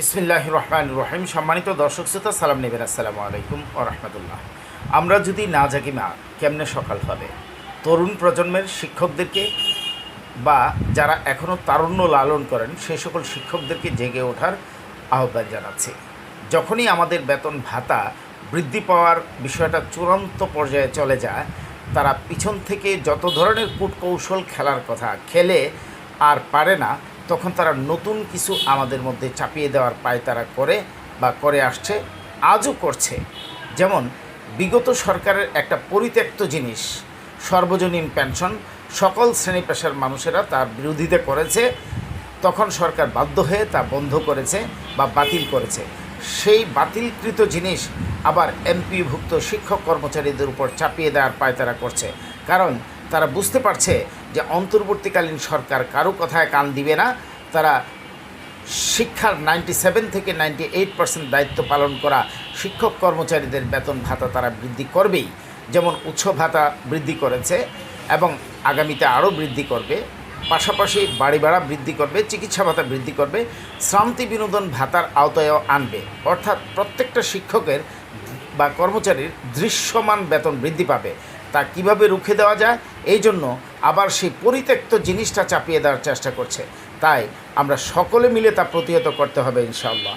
বিসমিল্লাহ রহমান রহিম। সম্মানিত দর্শক শ্রোতা, সালাম নেবেন। আসসালামু আলাইকুম ও রহমতুল্লাহ। আমরা যদি না জাগি, মা, কেমনে সকাল হবে? তরুণ প্রজন্মের শিক্ষকদেরকে বা যারা এখনও তারুণ্য লালন করেন, সে সকল শিক্ষকদেরকে জেগে ওঠার আহ্বান জানাচ্ছি। যখনই আমাদের বেতন ভাতা বৃদ্ধি পাওয়ার বিষয়টা চূড়ান্ত পর্যায়ে চলে যায়, তারা পিছন থেকে যত ধরনের কূটকৌশল খেলার কথা খেলে আর পারে না তখন তারা নতুন কিছু আমাদের মধ্যে চাপিয়ে দেওয়ার পায় তারা করে বা করে আসছে, আজও করছে। যেমন, বিগত সরকারের একটা পরিত্যক্ত জিনিস, সর্বজনীন পেনশন, সকল শ্রেণি পেশার মানুষেরা তার বিরোধিতা করেছে, তখন সরকার বাধ্য হয়ে তা বন্ধ করেছে বা বাতিল করেছে। সেই বাতিলকৃত জিনিস আবার এমপিভুক্ত শিক্ষক কর্মচারীদের উপর চাপিয়ে দেওয়ার পায় তারা করছে। কারণ তারা বুঝতে পারছে যে অন্তর্বর্তীকালীন সরকার কারও কথায় কান দিবে না। তারা শিক্ষার নাইনটি সেভেন থেকে নাইনটি এইট পার্সেন্ট দায়িত্ব পালন করা শিক্ষক কর্মচারীদের বেতন ভাতা তারা বৃদ্ধি করবেই। যেমন উৎস ভাতা বৃদ্ধি করেছে এবং আগামীতে আরও বৃদ্ধি করবে। পাশাপাশি বাড়ি ভাড়া বৃদ্ধি করবে, চিকিৎসা ভাতা বৃদ্ধি করবে, শ্রান্তি বিনোদন ভাতার আওতায়ও আনবে। অর্থাৎ প্রত্যেকটা শিক্ষকের বা কর্মচারীর দৃশ্যমান বেতন বৃদ্ধি পাবে। তা কীভাবে রুখে দেওয়া যায়? এই জন্য আবার সেই পরিত্যক্ত জিনিসটা চাপিয়ে দেওয়ার চেষ্টা করছে। তাই আমরা সকলে মিলে তা প্রতিহত করতে হবে ইনশাআল্লাহ।